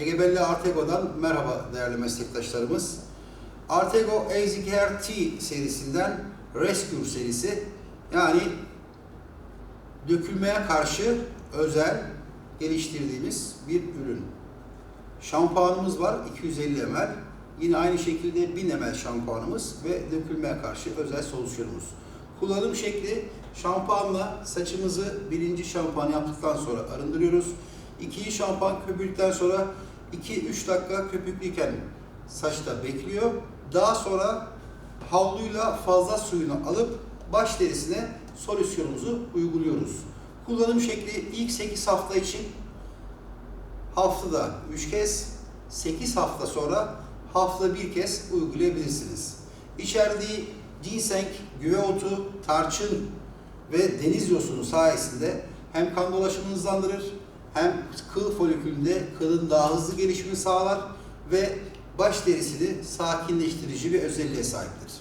Egebelli Artego'dan merhaba değerli meslektaşlarımız. Artego Care T serisinden Rescue serisi yani dökülmeye karşı özel geliştirdiğimiz bir ürün. Şampuanımız var 250 ml. Yine aynı şekilde 1000 ml şampuanımız ve dökülmeye karşı özel solüsyonumuz. Kullanım şekli şampuanla saçımızı birinci şampuan yaptıktan sonra arındırıyoruz. İkinci şampuan köpürdükten sonra 2-3 dakika köpüklüyken saçta bekliyor. Daha sonra havluyla fazla suyunu alıp baş derisine solüsyonumuzu uyguluyoruz. Kullanım şekli ilk 8 hafta için haftada 3 kez, 8 hafta sonra haftada bir kez uygulayabilirsiniz. İçerdiği ginseng, güve otu, tarçın ve deniz yosunu sayesinde hem kan dolaşımını hızlandırır hem kıl folikülünde kılın daha hızlı gelişimini sağlar ve baş derisini sakinleştirici bir özelliğe sahiptir.